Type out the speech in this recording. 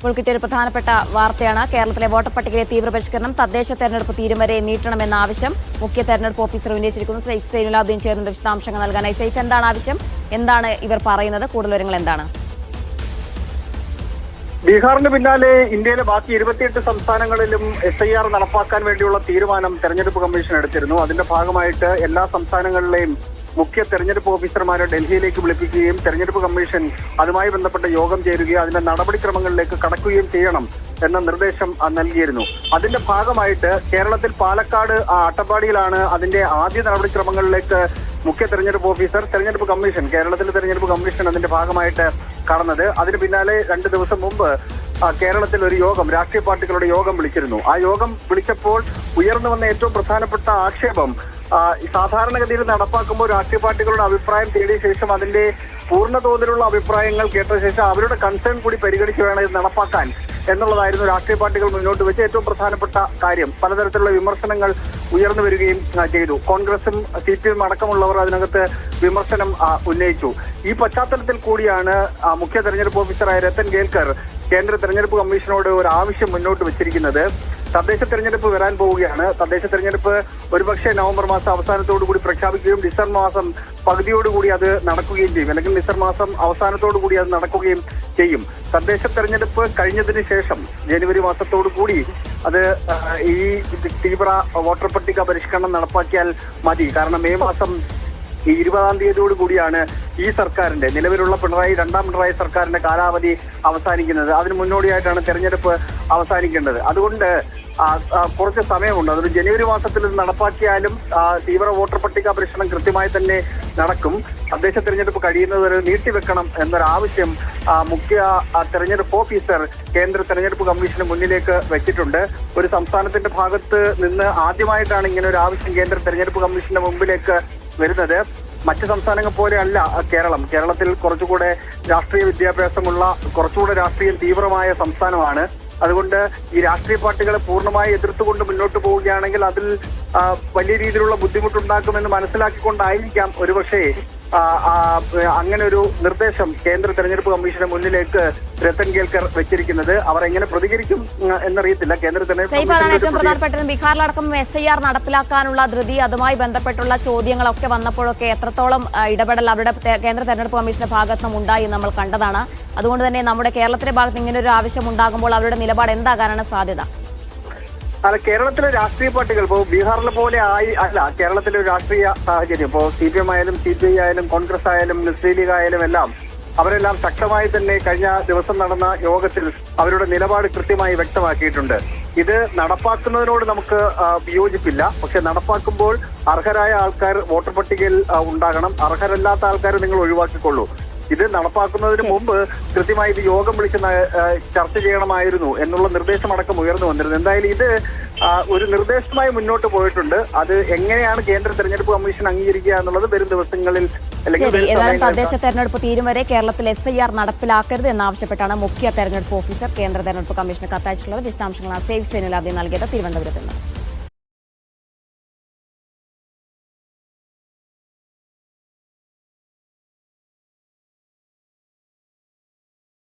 ഇപ്പോൾ കിട്ടിയ ഒരു പ്രധാനപ്പെട്ട വാർത്തയാണ്. കേരളത്തിലെ വോട്ടർ പട്ടികയിലെ തീവ്രപരിഷ്കരണം തദ്ദേശ തെരഞ്ഞെടുപ്പ് തീരും വരെ നീട്ടണമെന്ന ആവശ്യം മുഖ്യ തെരഞ്ഞെടുപ്പ് ഓഫീസർ ഉന്നയിച്ചിരിക്കുന്നു. സൈഫ് സൈനുലാബ്ദീൻ ചേർന്നുണ്ട് വിശദാംശങ്ങൾ നൽകാനായി. സൈഫ് എന്താണ് ആവശ്യം? എന്താണ് ഇവർ പറയുന്നത്? കൂടുതൽ വിവരങ്ങൾ എന്താണ്? ബീഹാറിന് പിന്നാലെ ഇന്ത്യയിലെ ബാക്കി ഇരുപത്തിയെട്ട് സംസ്ഥാനങ്ങളിലും എസ് ഐ ആർ നടപ്പാക്കാൻ വേണ്ടിയുള്ള തീരുമാനം തെരഞ്ഞെടുപ്പ് കമ്മീഷൻ എടുത്തിരുന്നു. അതിന്റെ ഭാഗമായിട്ട് എല്ലാ സംസ്ഥാനങ്ങളിലെയും മുഖ്യ തെരഞ്ഞെടുപ്പ് ഓഫീസർമാരെ ഡൽഹിയിലേക്ക് വിളിപ്പിക്കുകയും തെരഞ്ഞെടുപ്പ് കമ്മീഷൻ അതുമായി ബന്ധപ്പെട്ട യോഗം ചേരുകയും അതിന്റെ നടപടിക്രമങ്ങളിലേക്ക് കടക്കുകയും ചെയ്യണം എന്ന നിർദ്ദേശം നൽകിയിരുന്നു. അതിന്റെ ഭാഗമായിട്ട് കേരളത്തിൽ പാലക്കാട് അട്ടപ്പാടിയിലാണ് അതിന്റെ ആദ്യ നടപടിക്രമങ്ങളിലേക്ക് മുഖ്യ തെരഞ്ഞെടുപ്പ് ഓഫീസർ തെരഞ്ഞെടുപ്പ് കമ്മീഷൻ കേരളത്തിലെ തെരഞ്ഞെടുപ്പ് കമ്മീഷൻ അതിന്റെ ഭാഗമായിട്ട് കടന്നത്. അതിന് പിന്നാലെ രണ്ട് ദിവസം മുമ്പ് കേരളത്തിൽ ഒരു യോഗം രാഷ്ട്രീയ പാർട്ടികളുടെ യോഗം വിളിച്ചിരുന്നു. ആ യോഗം വിളിച്ചപ്പോൾ ഉയർന്നു വന്ന ഏറ്റവും പ്രധാനപ്പെട്ട ആക്ഷേപം സാധാരണഗതിയിൽ നടപ്പാക്കുമ്പോൾ രാഷ്ട്രീയ പാർട്ടികളുടെ അഭിപ്രായം തേടിയ ശേഷം അതിന്റെ പൂർണ തോതിലുള്ള അഭിപ്രായങ്ങൾ കേട്ട ശേഷം അവരുടെ കൺസേൺ കൂടി പരിഗണിച്ച് വേണം ഇത് നടപ്പാക്കാൻ എന്നുള്ളതായിരുന്നു രാഷ്ട്രീയ പാർട്ടികൾ മുന്നോട്ട് വെച്ച ഏറ്റവും പ്രധാനപ്പെട്ട കാര്യം. പലതരത്തിലുള്ള വിമർശനങ്ങൾ ഉയർന്നു വരികയും ചെയ്തു. കോൺഗ്രസും സി പി എം അടക്കമുള്ളവർ അതിനകത്ത് വിമർശനം ഉന്നയിച്ചു. ഈ പശ്ചാത്തലത്തിൽ കൂടിയാണ് മുഖ്യ തെരഞ്ഞെടുപ്പ് ഓഫീസറായ രത്തൻ കേൽക്കർ കേന്ദ്ര തെരഞ്ഞെടുപ്പ് കമ്മീഷനോട് ഒരു ആവശ്യം മുന്നോട്ട് വെച്ചിരിക്കുന്നത്. തദ്ദേശ തെരഞ്ഞെടുപ്പ് വരാൻ പോവുകയാണ്. തദ്ദേശ തെരഞ്ഞെടുപ്പ് ഒരുപക്ഷെ നവംബർ മാസം അവസാനത്തോടു കൂടി പ്രഖ്യാപിക്കുകയും ഡിസംബർ മാസം പകുതിയോടുകൂടി അത് നടക്കുകയും ചെയ്യും. അല്ലെങ്കിൽ ഡിസംബർ മാസം അവസാനത്തോടു കൂടി അത് നടക്കുകയും ചെയ്യും. തദ്ദേശ തെരഞ്ഞെടുപ്പ് കഴിഞ്ഞതിന് ശേഷം ജനുവരി മാസത്തോടു കൂടി അത് ഈ തീവ്ര വോട്ടർ പട്ടിക പരിഷ്കരണം നടപ്പാക്കിയാൽ മതി. കാരണം മെയ് മാസം ഈ ഇരുപതാം തീയതിയോട് കൂടിയാണ് ഈ സർക്കാരിന്റെ നിലവിലുള്ള പിണറായി രണ്ടാം പിണറായി സർക്കാരിന്റെ കാലാവധി അവസാനിക്കുന്നത്. അതിന് മുന്നോടിയായിട്ടാണ് തെരഞ്ഞെടുപ്പ് അവസാനിക്കേണ്ടത്. അതുകൊണ്ട് കുറച്ച് സമയമുണ്ട്. അതൊരു ജനുവരി മാസത്തിൽ നടപ്പാക്കിയാലും തീവ്ര വോട്ടർ പട്ടിക പരീക്ഷണം കൃത്യമായി തന്നെ നടക്കും. തദ്ദേശ തെരഞ്ഞെടുപ്പ് കഴിയുന്നതുവരെ നീട്ടിവെക്കണം എന്നൊരു ആവശ്യം മുഖ്യ തെരഞ്ഞെടുപ്പ് ഓഫീസർ കേന്ദ്ര തെരഞ്ഞെടുപ്പ് കമ്മീഷന് മുന്നിലേക്ക് വെച്ചിട്ടുണ്ട്. ഒരു സംസ്ഥാനത്തിന്റെ ഭാഗത്ത് നിന്ന് ആദ്യമായിട്ടാണ് ഇങ്ങനെ ഒരു ആവശ്യം കേന്ദ്ര തെരഞ്ഞെടുപ്പ് കമ്മീഷന്റെ മുമ്പിലേക്ക് വരുന്നത് മറ്റ് സംസ്ഥാനങ്ങൾ പോലെയല്ല കേരളം. കേരളത്തിൽ കുറച്ചുകൂടെ രാഷ്ട്രീയ വിദ്യാഭ്യാസമുള്ള കുറച്ചുകൂടെ രാഷ്ട്രീയം തീവ്രമായ സംസ്ഥാനമാണ്. അതുകൊണ്ട് ഈ രാഷ്ട്രീയ പാർട്ടികളെ പൂർണമായി എതിർത്തുകൊണ്ട് മുന്നോട്ട് പോവുകയാണെങ്കിൽ അതിൽ വലിയ രീതിയിലുള്ള ബുദ്ധിമുട്ടുണ്ടാക്കുമെന്ന് മനസ്സിലാക്കിക്കൊണ്ടായിരിക്കാം ഒരുപക്ഷേ അങ്ങനെ ഒരു നിർദ്ദേശം കേന്ദ്ര തെരഞ്ഞെടുപ്പ് കമ്മീഷന് മുന്നിലേക്ക് രത്തൻ കേൽക്കർ വെച്ചിരിക്കുന്നത്. അവർ എങ്ങനെ പ്രതികരിക്കും എന്നറിയത്തില്ല. കേന്ദ്ര തെരഞ്ഞെടുപ്പ് ഏറ്റവും പ്രധാനപ്പെട്ടത് ബീഹാറിലടക്കം എസ് ഐ ആർ നടപ്പിലാക്കാനുള്ള ധൃതി അതുമായി ബന്ധപ്പെട്ടുള്ള ചോദ്യങ്ങളൊക്കെ വന്നപ്പോഴൊക്കെ എത്രത്തോളം ഇടപെടൽ അവരുടെ കേന്ദ്ര തെരഞ്ഞെടുപ്പ് കമ്മീഷന്റെ ഭാഗത്തു നിന്നും ഉണ്ടായി നമ്മൾ കണ്ടതാണ്. അതുകൊണ്ട് തന്നെ നമ്മുടെ കേരളത്തിന്റെ ഭാഗത്ത് ഇങ്ങനെ ഒരു ആവശ്യം ഉണ്ടാകുമ്പോൾ അവരുടെ നിലപാട് എന്താകാനാണ് സാധ്യത? അല്ല കേരളത്തിലെ രാഷ്ട്രീയ പാർട്ടികൾ ഇപ്പോൾ ബീഹാറിലെ പോലെ ആയി അല്ല കേരളത്തിലെ ഒരു രാഷ്ട്രീയ സാഹചര്യം. ഇപ്പോൾ സി പി എം ആയാലും സി പി ഐ ആയാലും കോൺഗ്രസ് ആയാലും മുസ്ലിം ലീഗ് ആയാലും എല്ലാം അവരെല്ലാം ശക്തമായി തന്നെ കഴിഞ്ഞ ദിവസം നടന്ന യോഗത്തിൽ അവരുടെ നിലപാട് കൃത്യമായി വ്യക്തമാക്കിയിട്ടുണ്ട്. ഇത് നടപ്പാക്കുന്നതിനോട് നമുക്ക് വിയോജിപ്പില്ല പക്ഷെ നടപ്പാക്കുമ്പോൾ അർഹരായ ആൾക്കാർ വോട്ടർ പട്ടികയിൽ ഉണ്ടാകണം. അർഹരല്ലാത്ത ആൾക്കാരെ നിങ്ങൾ ഒഴിവാക്കിക്കൊള്ളൂ. ഇത് നടപ്പാക്കുന്നതിന് മുമ്പ് കൃത്യമായി ഇത് യോഗം വിളിച്ച് ചർച്ച ചെയ്യണമായിരുന്നു എന്നുള്ള നിർദ്ദേശമടക്കം ഉയർന്നു വന്നിരുന്നു. എന്തായാലും ഇത് ഒരു നിർദ്ദേശമായി മുന്നോട്ട് പോയിട്ടുണ്ട്. അത് എങ്ങനെയാണ് കേന്ദ്ര തെരഞ്ഞെടുപ്പ് കമ്മീഷൻ അംഗീകരിക്കുക എന്നുള്ളത് വരും ദിവസങ്ങളിൽ ശരി ഏതായാലും തദ്ദേശ തെരഞ്ഞെടുപ്പ് തീരും വരെ കേരളത്തിൽ എസ് ഐ ആർ നടപ്പിലാക്കരുത് എന്നാവശ്യപ്പെട്ടാണ് മുഖ്യ തെരഞ്ഞെടുപ്പ് ഓഫീസർ കേന്ദ്ര തെരഞ്ഞെടുപ്പ് കമ്മീഷന് കത്തയച്ചിട്ടുള്ളത്. വിശദാംശങ്ങളാണ് സേവ് ആദ്യം നൽകിയത് തിരുവനന്തപുരത്ത് നിന്ന്.